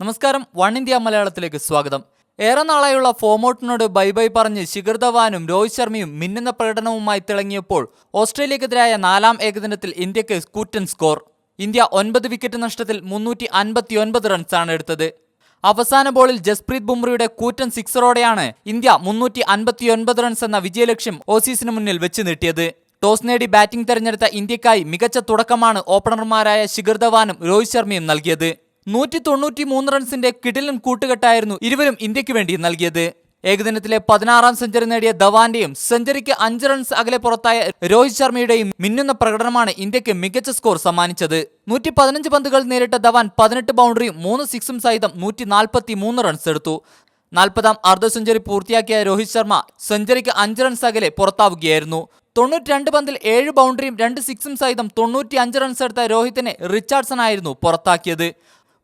നമസ്കാരം one India മലയാളത്തിലേക്ക് സ്വാഗതം. ഏറെ നാളായുള്ള ഫോമോട്ടിനോട് ബൈ ബൈ പറഞ്ഞ് ശിഖർ ധവാനും രോഹിത് ശർമ്മയും മിന്നുന്ന പ്രകടനവുമായി തിളങ്ങിയപ്പോൾ ഓസ്ട്രേലിയക്കെതിരായ നാലാം ഏകദിനത്തിൽ ഇന്ത്യയ്ക്ക് കൂറ്റൻ സ്കോർ. ഇന്ത്യ ഒൻപത് വിക്കറ്റ് നഷ്ടത്തിൽ മുന്നൂറ്റി അൻപത്തിയൊൻപത് റൺസാണ് എടുത്തത്. അവസാന ബോളിൽ ജസ്പ്രീത് ബുംറയുടെ കൂറ്റൻ സിക്സറോടെയാണ് ഇന്ത്യ മുന്നൂറ്റി അൻപത്തിയൊൻപത് റൺസ് എന്ന വിജയലക്ഷ്യം ഓസീസിന് മുന്നിൽ വെച്ച് നീട്ടിയത്. ടോസ് നേടി ബാറ്റിംഗ് തെരഞ്ഞെടുത്ത ഇന്ത്യക്കായി മികച്ച തുടക്കമാണ് ഓപ്പണർമാരായ ശിഖർ ധവാനും രോഹിത് ശർമ്മയും നൽകിയത്. നൂറ്റി തൊണ്ണൂറ്റി മൂന്ന് റൺസിന്റെ കിടിലൻ കൂട്ടുകെട്ടായിരുന്നു ഇരുവരും ഇന്ത്യയ്ക്ക് വേണ്ടി നൽകിയത്. ഏകദിനത്തിലെ പതിനാറാം സെഞ്ചുറി നേടിയ ധവാന്റെയും സെഞ്ചുറിക്ക് അഞ്ച് റൺസ് അകലെ പുറത്തായ രോഹിത് ശർമ്മയുടെയും മിന്നുന്ന പ്രകടനമാണ് ഇന്ത്യയ്ക്ക് മികച്ച സ്കോർ സമ്മാനിച്ചത്. നൂറ്റി പതിനഞ്ച് പന്തുകൾ നേരിട്ട ധവാൻ പതിനെട്ട് ബൗണ്ടറിയും മൂന്ന് സിക്സും സഹിതം നൂറ്റി നാൽപ്പത്തി മൂന്ന് റൺസ് എടുത്തു. നാൽപ്പതാം അർദ്ധ സെഞ്ചുറി പൂർത്തിയാക്കിയ രോഹിത് ശർമ്മ സെഞ്ചുറിക്ക് അഞ്ച് റൺസ് അകലെ പുറത്താവുകയായിരുന്നു. തൊണ്ണൂറ്റി രണ്ട് പന്തിൽ ഏഴ് ബൗണ്ടറിയും രണ്ട് സിക്സും സഹിതം തൊണ്ണൂറ്റി അഞ്ച് റൺസ് എടുത്ത രോഹിത്തിനെ റിച്ചാർഡ്സൺ ആയിരുന്നു പുറത്താക്കിയത്.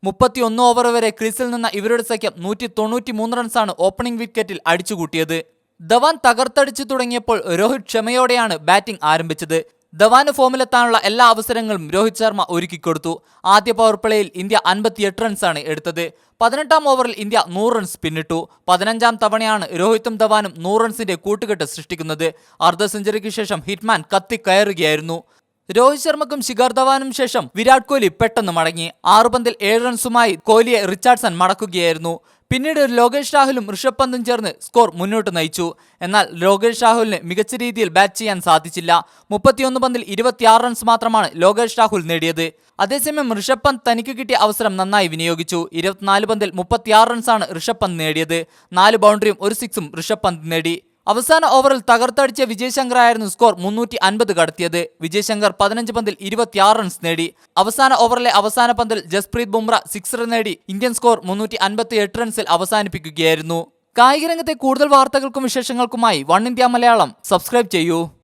മുപ്പത്തിയൊന്ന് ഓവർ വരെ ക്രീസിൽ നിന്ന ഇവരുടെ സഖ്യം നൂറ്റി തൊണ്ണൂറ്റി മൂന്ന് റൺസാണ് ഓപ്പണിംഗ് വിക്കറ്റിൽ അടിച്ചുകൂട്ടിയത്. ധവാൻ തകർത്തടിച്ചു തുടങ്ങിയപ്പോൾ രോഹിത് ക്ഷമയോടെയാണ് ബാറ്റിംഗ് ആരംഭിച്ചത്. ധവാന് ഫോമിലെത്താനുള്ള എല്ലാ അവസരങ്ങളും രോഹിത് ശർമ്മ ഒരുക്കിക്കൊടുത്തു ആദ്യ പവർ പ്ലേയിൽ ഇന്ത്യ അൻപത്തിയെട്ട് റൺസാണ് എടുത്തത്. പതിനെട്ടാം ഓവറിൽ ഇന്ത്യ നൂറ് റൺസ് പിന്നിട്ടു. പതിനഞ്ചാം തവണയാണ് രോഹിത്തും ധവാനും നൂറ് റൺസിന്റെ കൂട്ടുകെട്ട് സൃഷ്ടിക്കുന്നത്. അർദ്ധ സെഞ്ചുറിക്ക് ശേഷം ഹിറ്റ്മാൻ കത്തിക്കയറുകയായിരുന്നു രോഹിത് ശർമ്മക്കും ശിഖർ ധവാനും ശേഷം വിരാട് കോഹ്ലി പെട്ടെന്ന് മടങ്ങി. ആറ് പന്തിൽ ഏഴ് റൺസുമായി കോഹ്ലിയെ റിച്ചാർഡ്സൺ മടക്കുകയായിരുന്നു. പിന്നീട് ലോകേഷ് രാഹുലും ഋഷഭ് പന്തും ചേർന്ന് സ്കോർ മുന്നോട്ട് നയിച്ചു. എന്നാൽ ലോകേഷ് രാഹുലിന് മികച്ച രീതിയിൽ ബാറ്റ് ചെയ്യാൻ സാധിച്ചില്ല. മുപ്പത്തിയൊന്ന് പന്തിൽ ഇരുപത്തിയാറ് റൺസ് മാത്രമാണ് ലോകേഷ് രാഹുൽ നേടിയത്. അതേസമയം ഋഷഭ് പന്ത് തനിക്ക് കിട്ടിയ അവസരം നന്നായി വിനിയോഗിച്ചു. ഇരുപത്തിനാല് പന്തിൽ മുപ്പത്തിയാറ് റൺസാണ് ഋഷഭ് പന്ത് നേടിയത്. നാല് ബൗണ്ടറിയും ഒരു സിക്സും ഋഷഭ് പന്ത് നേടി. അവസാന ഓവറിൽ തകർത്തടിച്ച വിജയശങ്കർ ആയിരുന്നു സ്കോർ മുന്നൂറ്റി അൻപത് കടത്തിയത്. വിജയശങ്കർ പതിനഞ്ച് പന്തിൽ ഇരുപത്തിയാറ് റൺസ് നേടി. അവസാന ഓവറിലെ അവസാന പന്തിൽ ജസ്പ്രീത് ബുംറ സിക്സർ നേടി. ഇന്ത്യൻ സ്കോർ മുന്നൂറ്റി അൻപത്തി എട്ട് റൺസിൽ അവസാനിപ്പിക്കുകയായിരുന്നു കായികരംഗത്തെ കൂടുതൽ വാർത്തകൾക്കും വിശേഷങ്ങൾക്കുമായി വൺ ഇന്ത്യ മലയാളം. സബ്സ്ക്രൈബ് ചെയ്യൂ.